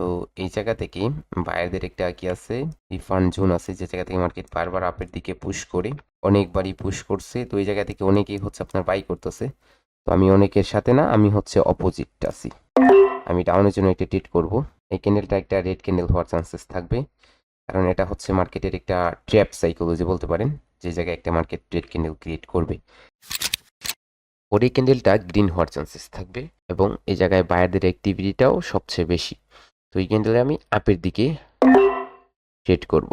তো এই জায়গা থেকে বায়ারদের একটা কি আছে রিফান্ড জোন আছে, যে জায়গা থেকে মার্কেট বারবার আপের দিকে পুশ করে, অনেকবারই পুশ করছে। তো এই জায়গা থেকে অনেকেই হচ্ছে আপনার বাই করতেছে। তো আমি অনেকের সাথে না, আমি হচ্ছে অপোজিট আছি। আমি ডাউনের জন্য একটা ট্রিট করব। এই ক্যান্ডেলটা একটা রেড ক্যান্ডেল হওয়ার চান্সেস থাকবে। কারণ এটা হচ্ছে মার্কেটের একটা ট্র্যাপ সাইকোলজি বলতে পারেন, যে জায়গায় একটা মার্কেট রেড ক্যান্ডেল ক্রিয়েট করবে। ওর এই ক্যান্ডেলটা গ্রিন হওয়ার চান্সেস থাকবে এবং এই জায়গায় বায়ারদের অ্যাক্টিভিটিটাও সবচেয়ে বেশি। তো এই ক্যান্ডেলে আমি আপের দিকে ট্রেড করব।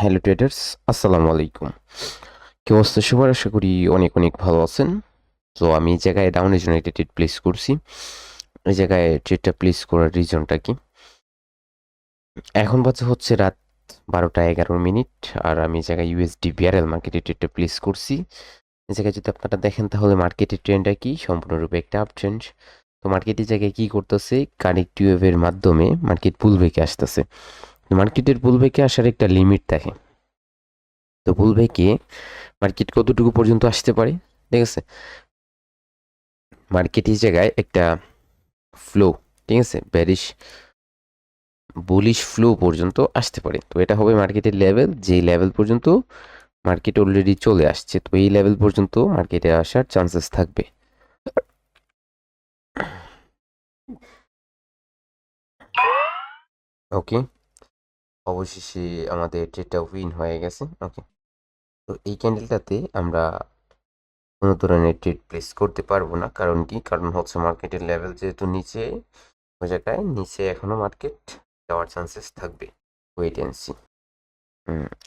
হ্যালো ট্রেডার্স আসসালামু আলাইকুম। কি অবস্থা সবার? আশা করি অনেক অনেক ভালো আছেন। তো আমি এই জায়গায় ডাউনের জন্য একটা ট্রেড প্লেস করছি। এই জায়গায় ট্রেডটা প্লেস করার রিজনটা কি? এখন বাজে হচ্ছে রাত বারোটা এগারো মিনিট, আর আমি এই জায়গায় ইউএসডি বিআরএল মার্কেটে ট্রেডটা প্লেস করছি। জায়গায় যদি আপনারা দেখেন, তাহলে মার্কেটের ট্রেন্ডটা কি? সম্পূর্ণরূপে একটা আপ ট্রেন্ড তো মার্কেটের জায়গায় কি করতেছে? কানেক্ট ওয়েভের মাধ্যমে মার্কেট পুলবেকে আসতেছে। মার্কেটের পুলবেকে আসার একটা লিমিট থাকে তো পুলবেকে মার্কেট কতটুকু পর্যন্ত আসতে পারে? ঠিক আছে? মার্কেট এই জায়গায় একটা ফ্লো ঠিক আছে? ব্যারিশ বুলিশ ফ্লো পর্যন্ত আসতে পারে। তো এটা হবে মার্কেটের লেভেল যেই লেভেল পর্যন্ত মার্কেট অলরেডি চলে আসছে, তো এই লেভেল পর্যন্ত মার্কেটে আসার চান্সেস থাকবে। ওকে অবশেষে আমাদের ট্রেডটা উইন হয়ে গেছে ওকে তো এই ক্যান্ডেলটাতে আমরা কোনো ধরনের ট্রেড প্লেস করতে পারব না, কারণ কি? কারণ হচ্ছে মার্কেটের লেভেল যেহেতু নিচে ওই জায়গায় নিচে এখনও মার্কেট যাওয়ার চান্সেস থাকবে। ওয়েট অ্যান্ড সি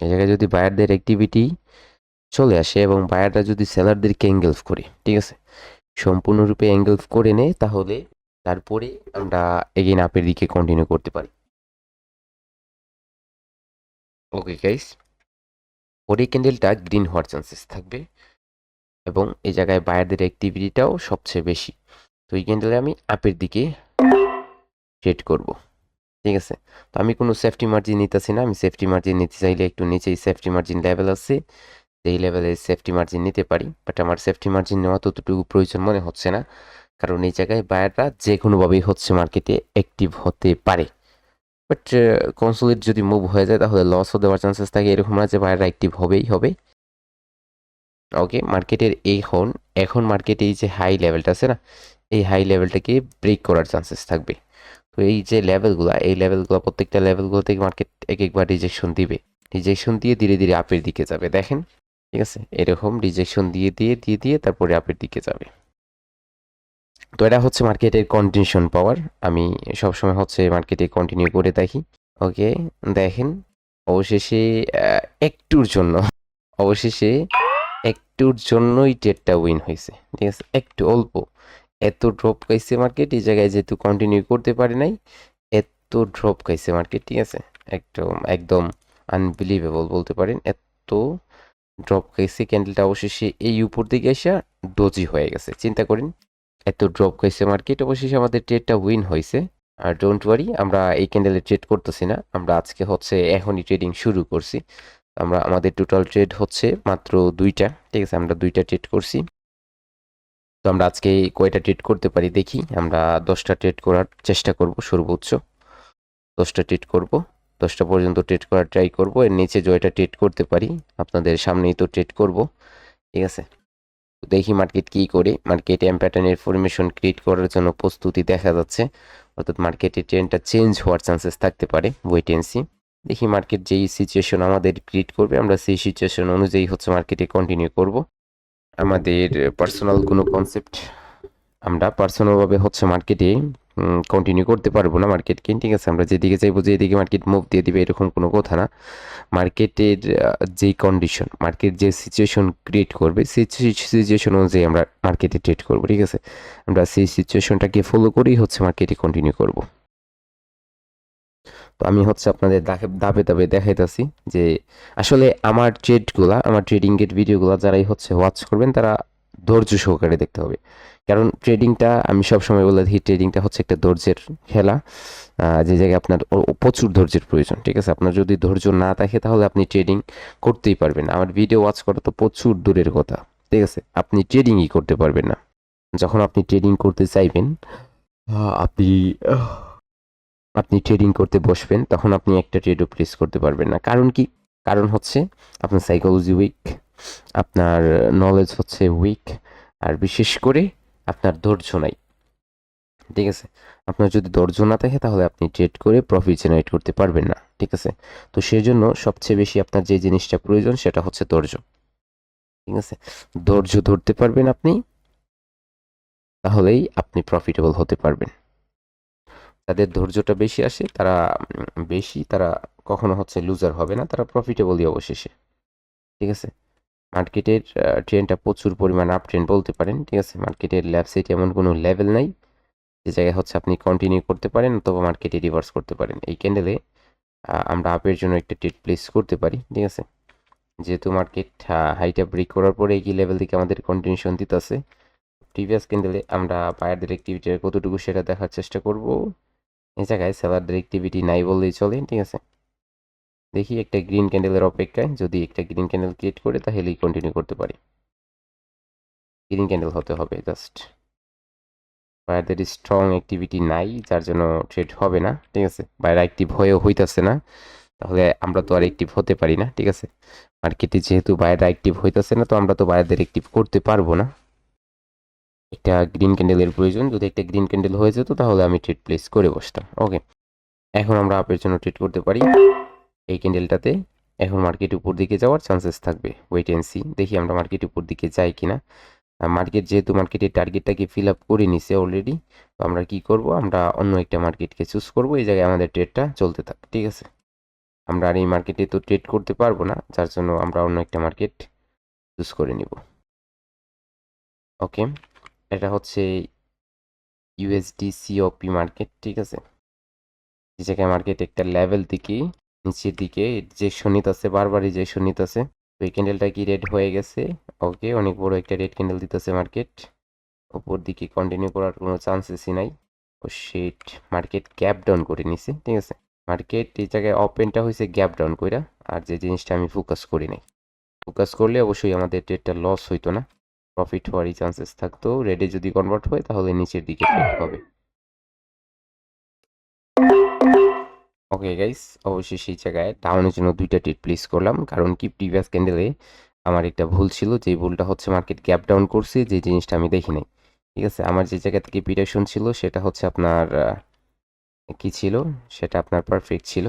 এই জায়গায় যদি বায়ারদের অ্যাক্টিভিটি চলে আসে এবং বায়াররা যদি সেলারদেরকে এঙ্গেলফ করে, ঠিক আছে? সম্পূর্ণরূপে এঙ্গেলফ করে নেয়, তাহলে তারপরে আমরা এগেইন আপের দিকে কন্টিনিউ করতে পারি। ওকে গাইস ওর ক্যান্ডেলটা গ্রিন হওয়ার চান্সেস থাকবে এবং এই জায়গায় বায়ারদের অ্যাক্টিভিটিটাও সবচেয়ে বেশি। তো এই ক্যান্ডেলে আমি আপের দিকে ট্রেড করব। ঠিক আছে? তো আমি কোনো সেফটি মার্জিন নিতেছি না, আমি সেফটি মার্জিন নিতে চাইলে একটু নিচেই সেফটি মার্জিন লেভেল আছে এই লেভেলে সেফটি মার্জিন নিতে পারি। বাট আমার সেফটি মার্জিন নেওয়া ততটুকু প্রয়োজন মনে হচ্ছে না, কারণ এই জায়গায় বায়াররা যে কোনোভাবেই হচ্ছে মার্কেটে অ্যাক্টিভ হতে পারে। বাট কনসোলিড যদি মুভ হয়ে যায়, তাহলে লসও দেওয়ার চান্সেস থাকে এরকম না যে বায়াররা অ্যাক্টিভ হবেই, হবে। ওকে মার্কেটের এই এখন এখন মার্কেটে এই যে হাই লেভেলটা আছে না, এই হাই লেভেলটাকে ব্রেক করার চান্সেস থাকবে। তো এই যে লেভেলগুলো এই লেভেলগুলো প্রত্যেকটা লেভেলগুলো থেকে মার্কেট এক একবার রিজেকশন দিবে। রিজেকশন দিয়ে ধীরে ধীরে আপের দিকে যাবে, দেখেন? ঠিক আছে? এরকম রিজেকশন দিয়ে দিয়ে দিয়ে দিয়ে তারপরে আপের দিকে যাবে। তো এটা হচ্ছে মার্কেটের কন্টিনিউশন পাওয়ার আমি সবসময় হচ্ছে মার্কেটে কন্টিনিউ করে দেখি। ওকে দেখেন? অবশেষে একটুর জন্য, অবশেষে একটুর জন্যই ডেটটা উইন হয়েছে। ঠিক আছে? একটু অল্প। এত ড্রপ খাইছে মার্কেট এই জায়গায় যেহেতু কন্টিনিউ করতে পারে নাই, এত ড্রপ খাইছে মার্কেট ঠিক আছে? একদম একদম আনবিলিভেবল বলতে পারেন, এত ড্রপ খাইছে ক্যান্ডেলটা অবশেষে এই উপর দিকে এসে ডোজি হয়ে গেছে। চিন্তা করেন, এত ড্রপ খাইছে মার্কেট অবশেষে আমাদের ট্রেডটা উইন হয়েছে আর ডোন্ট ওয়ারি আমরা এই ক্যান্ডেলে ট্রেড করতেছি না, আমরা আজকে হচ্ছে এখনই ট্রেডিং শুরু করছি। আমরা, আমাদের টোটাল ট্রেড হচ্ছে মাত্র দুইটা, ঠিক আছে? আমরা দুইটা ট্রেড করছি। তো আমরা আজকে কয়টা ট্রেড করতে পারি দেখি। আমরা দশটা ট্রেড করার চেষ্টা করব, সর্বোচ্চ। দশটা ট্রেড করব। দশটা পর্যন্ত ট্রেড করার ট্রাই করব। এর নিচে জয়টা ট্রেড করতে পারি। আপনাদের সামনেই তো ট্রেড করব। ঠিক আছে? দেখি মার্কেট কী করে। মার্কেট এম প্যাটার্নের ফরমেশন ক্রিয়েট করার জন্য প্রস্তুতি দেখা যাচ্ছে। অর্থাৎ মার্কেটের ট্রেন্ডটা চেঞ্জ হওয়ার চান্সেস থাকতে পারে ওয়েট এন্ড সি দেখি মার্কেট যেই সিচুয়েশন আমাদের ক্রিয়েট করবে, আমরা সেই সিচুয়েশন অনুযায়ী হচ্ছে মার্কেটে কন্টিনিউ করব। আমাদের পার্সোনাল কোনো কনসেপ্ট আমরা পার্সোনালভাবে হচ্ছে মার্কেটে কন্টিনিউ করতে পারব না মার্কেটকে ঠিক আছে? আমরা যেদিকে চাইব যেদিকে মার্কেট মুভ দিয়ে দিবে, এরকম কোনো কথা না। মার্কেটের যেই কন্ডিশন মার্কেট যে সিচুয়েশন ক্রিয়েট করবে, সেই সিচুয়েশন অনুযায়ী আমরা মার্কেটে ট্রেড করব, ঠিক আছে? আমরা সেই সিচুয়েশনটাকে ফলো করেই হচ্ছে মার্কেটে কন্টিনিউ করব। তো আমি হচ্ছে আপনাদের দাবে দাবে দেখাইতেছি যে আসলে আমার ট্রেডগুলা, আমার ট্রেডিং ট্রেডিংয়ের ভিডিওগুলো যারাই হচ্ছে ওয়াচ করবেন, তারা ধৈর্য সহকারে দেখতে হবে। কারণ ট্রেডিংটা আমি সবসময় বলে দিই ট্রেডিংটা হচ্ছে একটা ধৈর্যের খেলা যে জায়গায় আপনার প্রচুর ধৈর্যের প্রয়োজন, ঠিক আছে? আপনার যদি ধৈর্য না থাকে, তাহলে আপনি ট্রেডিং করতেই পারবেন আমার ভিডিও ওয়াচ করা তো প্রচুর দূরের কথা, ঠিক আছে? আপনি ট্রেডিংই করতে পারবেন না। যখন আপনি ট্রেডিং করতে চাইবেন আপনি আপনি ট্রেডিং করতে বসবেন, তখন আপনি একটা ট্রেডও প্লেস করতে পারবেন না। কারণ কি? কারণ হচ্ছে আপনার সাইকোলজি উইক আপনার নলেজ হচ্ছে উইক আর বিশেষ করে আপনার ধৈর্য নাই। ঠিক আছে? আপনার যদি ধৈর্য না থাকে, তাহলে আপনি ট্রেড করে প্রফিট জেনারেট করতে পারবেন না। ঠিক আছে? তো সেই জন্য সবচেয়ে বেশি আপনার যে জিনিসটা প্রয়োজন, সেটা হচ্ছে ধৈর্য। ঠিক আছে? ধৈর্য ধরতে পারবেন আপনি, তাহলেই আপনি প্রফিটেবল হতে পারবেন। তাদের ধৈর্যটা বেশি আসে, তারা বেশি তারা কখনো হচ্ছে লুজার হবে না, তারা প্রফিটেবলই অবশেষে। ঠিক আছে? মার্কেটের ট্রেনটা প্রচুর পরিমাণ আপ ট্রেন বলতে পারেন, ঠিক আছে? মার্কেটের ল্যাবসাইট এমন কোনো লেভেল নাই, যে জায়গায় হচ্ছে আপনি কন্টিনিউ করতে পারেন অথবা মার্কেটে রিভার্স করতে পারেন। এই ক্যান্ডেলে আমরা আপের জন্য একটা ট্রেড প্লেস করতে পারি, ঠিক আছে? যেহেতু মার্কেট হাইটা ব্রেক করার পরে এই লেভেল থেকে আমাদের কন্টিনিউশন দিতেছে প্রিভিয়াস ক্যান্ডেলে আমরা বায়ারদের অ্যাক্টিভিটি কতটুকু সেটা দেখার চেষ্টা করব। এই জায়গায় সেলারদের অ্যাক্টিভিটি নাই বললেই চলে, ঠিক আছে? দেখি একটা গ্রিন ক্যান্ডেলের অপেক্ষায় যদি একটা গ্রিন ক্যান্ডেল ক্রিয়েট করে তাহলেই কন্টিনিউ করতে পারি। গ্রিন ক্যান্ডেল হতে হবে জাস্ট বায়ারদের স্ট্রং অ্যাক্টিভিটি নাই, যার জন্য ট্রেড হবে না, ঠিক আছে? বাইরে অ্যাক্টিভ হয়েও হইতাছে না, তাহলে আমরা তো আর অ্যাক্টিভ হতে পারি না, ঠিক আছে? মার্কেটে যেহেতু বাইরে অ্যাক্টিভ হইতেছে না, তো আমরা তো বাইরেদের অ্যাক্টিভ করতে পারব না। একটা গ্রিন ক্যান্ডেলের প্রয়োজন। যদি একটা গ্রিন ক্যান্ডেল হয়ে যেত, তাহলে আমি ট্রেড প্লেস করে বসতাম। ওকে এখন আমরা আপের জন্য ট্রেড করতে পারি। এই ক্যান্ডেলটাতে এখন মার্কেট উপর দিকে যাওয়ার চান্সেস থাকবে। ওয়েট অ্যান্ড সি দেখি আমরা মার্কেট উপর দিকে যাই কিনা। মার্কেট যেহেতু মার্কেটের টার্গেটটাকে ফিল আপ করে নিছে অলরেডি তো আমরা কি করব? আমরা অন্য একটা মার্কেটকে চুজ করব। এই জায়গায় আমাদের ট্রেডটা চলতে থাক। ঠিক আছে? আমরা আর এই মার্কেটে তো ট্রেড করতে পারব না, যার জন্য আমরা অন্য একটা মার্কেট চুজ করে নিব। ওকে এটা হচ্ছে ইউএসডি সিওপি মার্কেট ঠিক আছে? যে জায়গায় মার্কেট একটা লেভেল থেকে নিচের দিকে, যে শনিত আছে, বারবারই যে শনিত আছে, তো এই ক্যান্ডেলটা কি রেড হয়ে গেছে? ওকে অনেক বড় একটা রেড ক্যান্ডেল দিতেছে মার্কেট ওপর দিকে কন্টিনিউ করার কোনো চান্সেসই নাই। Oh shit market gap down করে নিছে, ঠিক আছে? মার্কেট এই জায়গায় ওপেনটা হয়েছে গ্যাপ ডাউন কইরা, আর যে জিনিসটা আমি ফোকাস করি নাই। ফোকাস করলে অবশ্যই আমাদের ট্রেডটা লস হইতো না। প্রফিট হওয়ারই চান্সেস থাকতো। রেডে যদি কনভার্ট হয়, তাহলে নিচের দিকে ট্রেড হবে ওকে গাইস অবশ্যই সেই জায়গায় ডাউনের জন্য দুইটা ট্রেড প্লেস করলাম। কারণ কি? প্রিভিয়াস ক্যান্ডেলে আমার একটা ভুল ছিল, যে ভুলটা হচ্ছে মার্কেট গ্যাপ ডাউন করছে, যে জিনিসটা আমি দেখি নাই। ঠিক আছে? আমার যে জায়গা থেকে প্রিডিকশন ছিল, সেটা হচ্ছে আপনার কি ছিল? সেটা আপনার পারফেক্ট ছিল।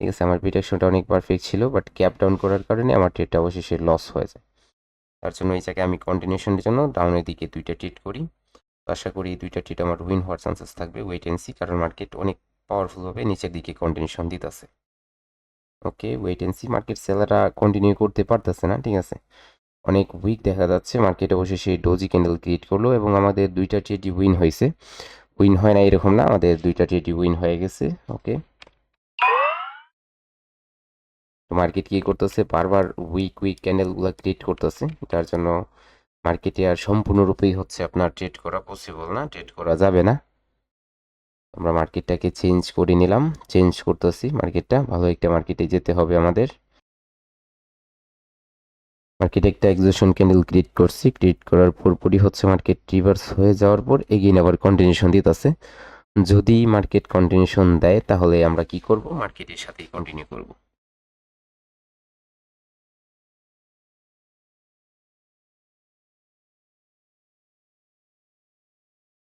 ঠিক আছে? আমার প্রিডিকশনটা অনেক পারফেক্ট ছিল বাট গ্যাপ ডাউন করার কারণে আমার ট্রেডটা অবশেষে লস হয়ে যায়। তার জন্য এই জায়গায় আমি কন্টিনিউশনের জন্য ডাউনের দিকে দুইটা ট্রেড করি। আশা করি দুইটা ট্রেড আমার উইন হওয়ার চান্সেস থাকবে ওয়েট এন্ড সি কারণ মার্কেট অনেক পাওয়ারফুলভাবে নিচের দিকে কন্টিনিউশন দিতেছে। Okay wait and see market সেলাররা continue করতে পারতেছে না, ঠিক আছে? অনেক উইক দেখা যাচ্ছে মার্কেটে মার্কেট অবশেষে ডোজি ক্যান্ডেল ক্রিয়েট করল এবং আমাদের দুইটা ট্রেডই উইন হয়েছে। উইন হয় না এরকম না, আমাদের দুইটা ট্রেডই উইন হয়ে গেছে ওকে মার্কেট কি করতেছে? বারবার উইক উইক ক্যান্ডেলগুলো ক্রিয়েট করতেছে। যার জন্য মার্কেটে আর সম্পূর্ণরূপেই হচ্ছে আপনার ট্রেড করা পসিবল না ট্রেড করা যাবে না। আমরা মার্কেটটাকে চেঞ্জ করে নিলাম। চেঞ্জ করতেছি মার্কেটটা ভালো একটা মার্কেটে যেতে হবে আমাদের। মার্কেটে একটা এক্সেশন ক্যান্ডেল ক্রিয়েট করছি। ক্রিয়েট করার পরপরই হচ্ছে মার্কেট রিভার্স হয়ে যাওয়ার পর এগিয়ে আবার কন্টিনিউশন দিতেছে। যদি মার্কেট কন্টিনিউশন দেয়, তাহলে আমরা কি করব? মার্কেটের সাথেই কন্টিনিউ করব।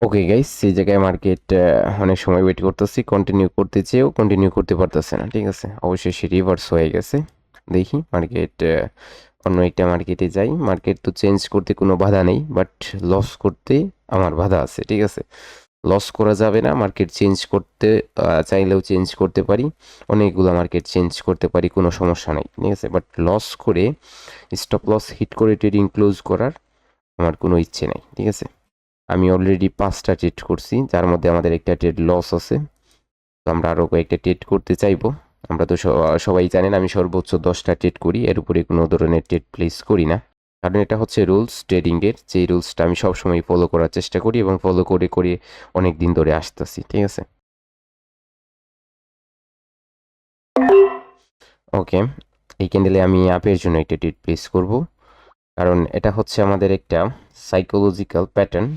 ওকে গাইস সেই জায়গায় মার্কেট অনেক সময় ওয়েট করতেছি কন্টিনিউ করতে চেয়েও কন্টিনিউ করতে পারতেছে না, ঠিক আছে? অবশ্যই সে রিভার্স হয়ে গেছে। দেখি মার্কেট অন্য একটা মার্কেটে যাই। মার্কেট তো চেঞ্জ করতে কোনো বাধা নেই বাট লস করতে আমার বাধা আছে, ঠিক আছে? লস করা যাবে না মার্কেট চেঞ্জ করতে চাইলেও চেঞ্জ করতে পারি। অনেকগুলো মার্কেট চেঞ্জ করতে পারি, কোনো সমস্যা নেই, ঠিক আছে? বাট লস করে স্টপ লস হিট করে ট্রেডিং ক্লোজ করার আমার কোনো ইচ্ছে নেই, ঠিক আছে? আমি অলরেডি পাঁচটা ট্রেড করছি, যার মধ্যে আমাদের একটা ট্রেড লস আছে। তো আমরা আরও কয়েকটা ট্রেড করতে চাইব। আমরা তো সবাই জানেন আমি সর্বোচ্চ দশটা ট্রেড করি, এর উপরে কোনো ধরনের ট্রেড প্লেস করি না। কারণ এটা হচ্ছে রুলস ট্রেডিংয়ের যেই রুলসটা আমি সবসময় ফলো করার চেষ্টা করি এবং ফলো করে করে অনেক দিন ধরে আসতেছি, ঠিক আছে? ওকে এই ক্যান্ডেলে আমি আপের জন্য একটা ট্রেড প্লেস করব। কারণ এটা হচ্ছে আমাদের একটা সাইকোলজিক্যাল প্যাটার্ন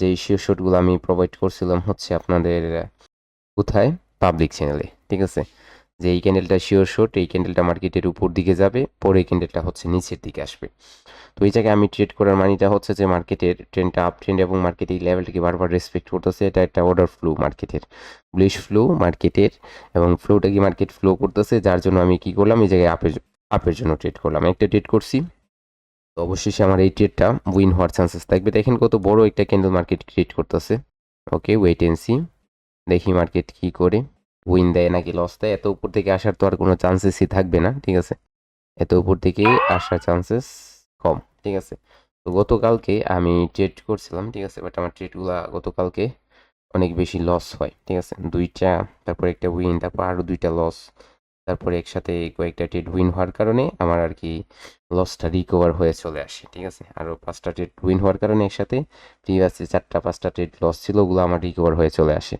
যে শিওশটগুলো আমি প্রোভাইড করছিলাম হচ্ছে আপনাদের কোথায়? পাবলিক চ্যানেলে ঠিক আছে? যে এই ক্যান্ডেলটা শিওর শট এই ক্যান্ডেলটা মার্কেটের উপর দিকে যাবে, পরে এই ক্যান্ডেলটা হচ্ছে নিচের দিকে আসবে। তো এই জায়গায় আমি ট্রেড করার মানিটা হচ্ছে যে মার্কেটের ট্রেন্ডটা আপ ট্রেন্ড এবং মার্কেট এই লেভেলটাকে বারবার রেসপেক্ট করতেছে। এটা একটা অর্ডার ফ্লো মার্কেটের ব্লিশ ফ্লো মার্কেটের এবং ফ্লোটা কি মার্কেট ফ্লো করতেছে, যার জন্য আমি কি করলাম? এই জায়গায় আপের আপের জন্য ট্রেড করলাম। একটা ট্রেড করছি। তো অবশেষে আমার এই ট্রেডটা উইন হওয়ার চান্সেস থাকবে। দেখেন কত বড় একটা ক্যান্ডেল মার্কেট ক্রিয়েট করতেছে। ওকে ওয়েট এন্ড সি দেখি মার্কেট কি করে। উইন দেয় নাকি লস দেয়। এত উপর থেকে আসার তো আর কোনো চান্সেসই থাকবে না, ঠিক আছে? এত উপর থেকে আসার চান্সেস কম, ঠিক আছে? তো গতকালকে আমি ট্রেড করছিলাম, ঠিক আছে? বাট আমার ট্রেডগুলা গতকালকে অনেক বেশি লস হয়, ঠিক আছে? দুইটা, তারপর একটা উইন তারপর আরও দুইটা লস তারপরে একসাথে কয়েকটা ট্রেড উইন হওয়ার কারণে আমার আর কি লসটা রিকভার হয়ে চলে আসে, ঠিক আছে? আরও পাঁচটা ট্রেড উইন হওয়ার কারণে একসাথে প্রিভিয়াসে চারটা, পাঁচটা ট্রেড লস ছিল, ওগুলো আমার রিকভার হয়ে চলে আসে।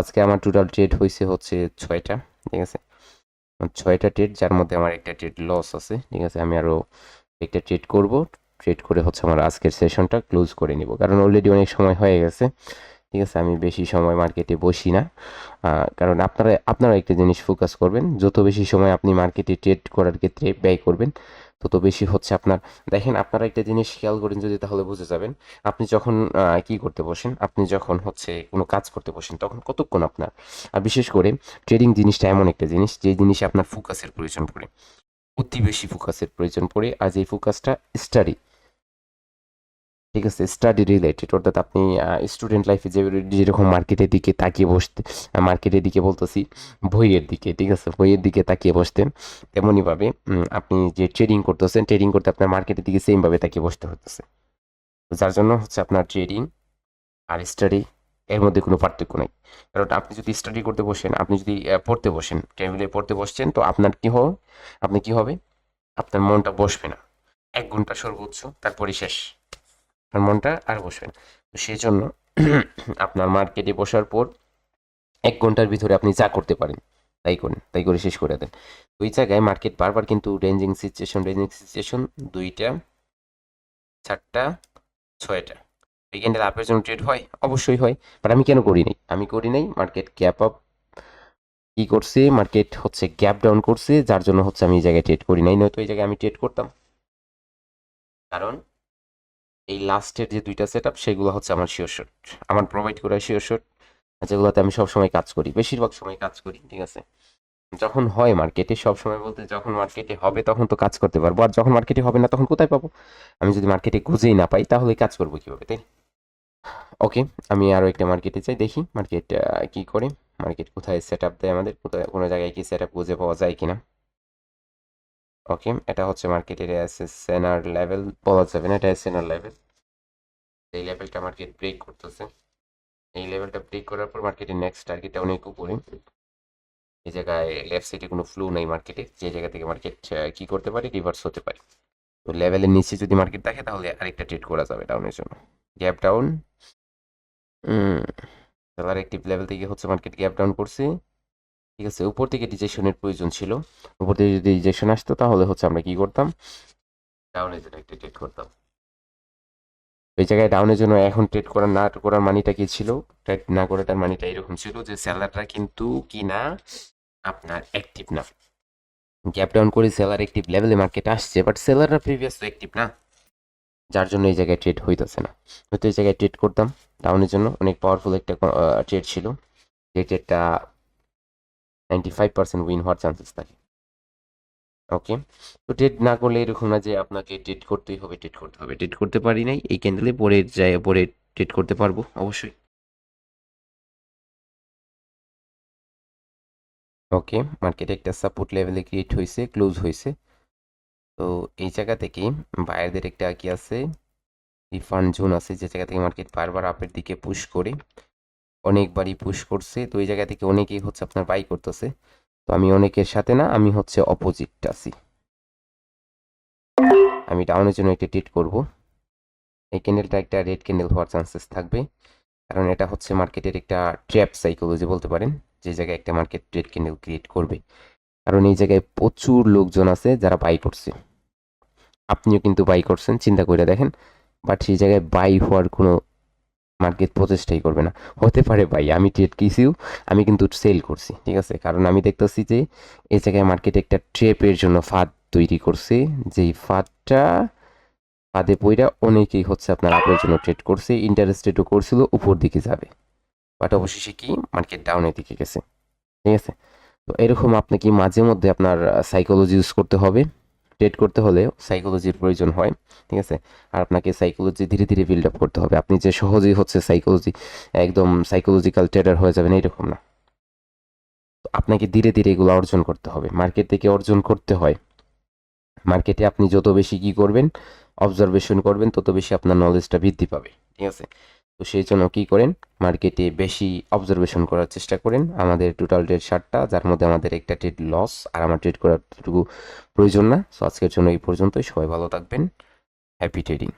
আজকে আমার টোটাল ট্রেড হয়েছে হচ্ছে ছয়টা, ঠিক আছে? ছয়টা ট্রেড যার মধ্যে আমার একটা ট্রেড লস আছে, ঠিক আছে? আমি আরও একটা ট্রেড করব ট্রেড করে হচ্ছে আমার আজকের সেশনটা ক্লোজ করে নিব, কারণ অলরেডি অনেক সময় হয়ে গেছে। ঠিক আছে? আমি বেশি সময় মার্কেটে বসি না। কারণ আপনারা আপনারা একটা জিনিস ফোকাস করবেন, যত বেশি সময় আপনি মার্কেটে ট্রেড করার ক্ষেত্রে ব্যয় করবেন, তত বেশি হচ্ছে আপনার, দেখেন আপনারা একটা জিনিস খেয়াল করেন যদি তাহলে বুঝে যাবেন, আপনি যখন কি করতে বসেন, আপনি যখন হচ্ছে কোনো কাজ করতে বসেন, তখন কতক্ষণ আপনার, আর বিশেষ করে ট্রেডিং জিনিসটা এমন একটা জিনিস, যে জিনিসে আপনার ফোকাসের প্রয়োজন পড়ে। অতি বেশি ফোকাসের প্রয়োজন পড়ে, আর এই ফোকাসটা স্টাডি ঠিক আছে স্টাডি রিলেটেড অর্থাৎ আপনি স্টুডেন্ট লাইফে যে, যেরকম মার্কেটের দিকে তাকিয়ে বসতে মার্কেটের দিকে বলতেছি, বইয়ের দিকে, ঠিক আছে, বইয়ের দিকে তাকিয়ে বসতেন। তেমনইভাবে আপনি যে ট্রেডিং করতেছেন ট্রেডিং করতে আপনার মার্কেটের দিকে সেমভাবে তাকিয়ে বসতে হতেছে যার জন্য হচ্ছে আপনার ট্রেডিং আর স্টাডি এর মধ্যে কোনো পার্থক্য নেই। কারণ আপনি যদি স্টাডি করতে বসেন, আপনি যদি পড়তে বসেন টেবিলে পড়তে বসছেন, তো আপনার কি হবে? আপনি কি হবে? আপনার মনটা বসবে না। এক ঘণ্টা সর্বোচ্চ, তারপরে শেষ। আপনার মনটা আর বসবে না তো সেই জন্য আপনার মার্কেটে বসার পর এক ঘণ্টার ভিতরে আপনি যা করতে পারেন, তাই করেন, তাই করে শেষ করে দেন। ওই জায়গায় মার্কেট বারবার কিন্তু রেঞ্জিং সিচুয়েশন রেঞ্জিং সিচুয়েশন দুইটা, চারটা, ছয়টা। উইকেন্ডের আপের জন্য ট্রেড হয়? অবশ্যই হয়। বাট আমি কেন করি নাই? আমি করি নাই মার্কেট গ্যাপ আপ কি করছে মার্কেট হচ্ছে গ্যাপ ডাউন করছে, যার জন্য হচ্ছে আমি এই জায়গায় ট্রেড করি নাই। নয়তো এই জায়গায় আমি ট্রেড করতাম। কারণ এই লাস্টের যে দুইটা সেট আপ সেগুলো হচ্ছে আমার শিওর শট আমার প্রোভাইড করা শিওর শট যেগুলোতে আমি সবসময় কাজ করি, বেশিরভাগ সময় কাজ করি, ঠিক আছে? যখন হয় মার্কেটে সব সময় বলতে যখন মার্কেটে হবে তখন তো কাজ করতে পারব, আর যখন মার্কেটে হবে না তখন কোথায় পাবো? আমি যদি মার্কেটে খুঁজেই না পাই, তাহলে কাজ করব কীভাবে, তাই ওকে আমি আরও একটা মার্কেটে চাই দেখি মার্কেট কি করে? মার্কেট কোথায় সেট আপ দেয় আমাদের? কোথায়, কোনো জায়গায় কি সেট আপ খুঁজে পাওয়া যায় কিনা? ওকে এটা হচ্ছে মার্কেটের সেনার লেভেল বলা যাবে না, এটা সেনার লেভেল এই লেভেলটা মার্কেট ব্রেক করতেছে। এই লেভেলটা ব্রেক করার পর মার্কেটের নেক্সট টার্গেটটা অনেক উপরে। এই জায়গায় লেফট সাইডে কোনো ফ্লো নেই মার্কেটে যে জায়গা থেকে মার্কেট কি করতে পারে রিভার্স হতে পারে। তো লেভেলের নিচে যদি মার্কেট থাকে তাহলে আরেকটা ট্রেড করা যাবে ডাউনের জন্য। Gap down seller active level থেকে হচ্ছে মার্কেট গ্যাপ ডাউন করছে। ঠিক আছে, উপর থেকে ডিজেকশনের প্রয়োজন ছিল। উপর থেকে যদি ডিজেকশন আসতো, তাহলে হচ্ছে আমরা কি করতাম? ডাউনের জন্য একটা ট্রেড করতাম। ওই জায়গায় ডাউনের জন্য এখন ট্রেড করার না, করার মানিটা কি ছিল? ট্রেড না করাটার মানিটা এরকম ছিল যে সেলারটা কিন্তু কি না আপনার অ্যাক্টিভ না। গ্যাপ ডাউন করে সেলার অ্যাক্টিভ লেভেলে মার্কেটে আসছে বাট সেলাররা প্রিভিয়াস তো অ্যাক্টিভ না। যার জন্য এই জায়গায় ট্রেড হইতেছে না। হয়তো এই জায়গায় ট্রেড করতাম। ডাউনের জন্য অনেক পাওয়ারফুল একটা ট্রেড ছিল। যে ট্রেডটা নাইনটি ফাইভ পার্সেন্ট উইন হওয়ার চান্সেস থাকে। ওকে তো ট্রেড না করলে এরকম না যে আপনাকে ট্রেড করতেই হবে ট্রেড করতে হবে। ট্রেড করতে পারি নাই, এই ক্যান্ডেলে পরে যায় পরে ট্রেড করতে পারব, অবশ্যই। ওকে মার্কেটে একটা সাপোর্ট লেভেলে ক্রিয়েট হয়েছে ক্লোজ হয়েছে তো এই জায়গা থেকে বায়ারদের একটা কি আছে রিফান্ড জোন আছে, যে জায়গা থেকে মার্কেট বারবার আপের দিকে পুশ করে। অনেকবারই পুশ করছে। তো এই জায়গা থেকে অনেকেই হচ্ছে আপনার বাই করতেছে। তো আমি অনেকের সাথে না, আমি হচ্ছে অপোজিট আছি। আমি ডাউনের জন্য একটা ট্রিট করব। এই ক্যান্ডেলটা একটা রেড ক্যান্ডেল হওয়ার চান্সেস থাকবে। কারণ এটা হচ্ছে মার্কেটের একটা ট্র্যাপ সাইকোলজি বলতে পারেন, যে জায়গায় একটা মার্কেট রেড ক্যান্ডেল ক্রিয়েট করবে। কারণ এই জায়গায় প্রচুর লোকজন আছে যারা বাই করছে। আপনিও কিন্তু বাই করছেন, চিন্তা করে দেখেন। বাট সেই জায়গায় বাই হওয়ার কোনো মার্কেট প্রচেষ্টাই করবে না। হতে পারে ভাই, আমি ট্রেড কিসিও আমি কিন্তু সেল করছি, ঠিক আছে? কারণ আমি দেখতেছি যে এই জায়গায় মার্কেটে একটা ট্রেপের জন্য ফাঁদ তৈরি করছে, যেই ফাঁদটা, ফাঁদে পইরা অনেকেই হচ্ছে আপনার আপের জন্য ট্রেড করছে ইন্টারেস্টেডও করছিল উপর দিকে যাবে। বাট অবশেষে কি? মার্কেট ডাউনের দিকে গেছে, ঠিক আছে? তো এরকম আপনাকে মাঝে মধ্যে আপনার সাইকোলজি ইউজ করতে হবে? ট্রেড করতে হলে সাইকোলজির প্রয়োজন হয়, ঠিক আছে? আর আপনাকে সাইকোলজি ধীরে ধীরে বিল্ড আপ করতে হবে। আপনি যে সহজেই হচ্ছে সাইকোলজি একদম সাইকোলজিক্যাল ট্রেডার হয়ে যাবেন এইরকম না। আপনাকে ধীরে ধীরে এগুলো অর্জন করতে হবে। মার্কেট থেকে অর্জন করতে হয়। মার্কেটে আপনি যত বেশি কি করবেন অবজারভেশন করবেন, তত বেশি আপনার নলেজটা বৃদ্ধি পাবে, ঠিক আছে? তো সেই জন্য কী করেন? মার্কেটে বেশি অবজারভেশন করার চেষ্টা করেন। আমাদের টোটাল ট্রেড ষাটটা যার মধ্যে আমাদের একটা ট্রেড লস আর আমার ট্রেড করার প্রয়োজন না। সো আজকের জন্য এই পর্যন্তই। সবাই ভালো থাকবেন। Happy trading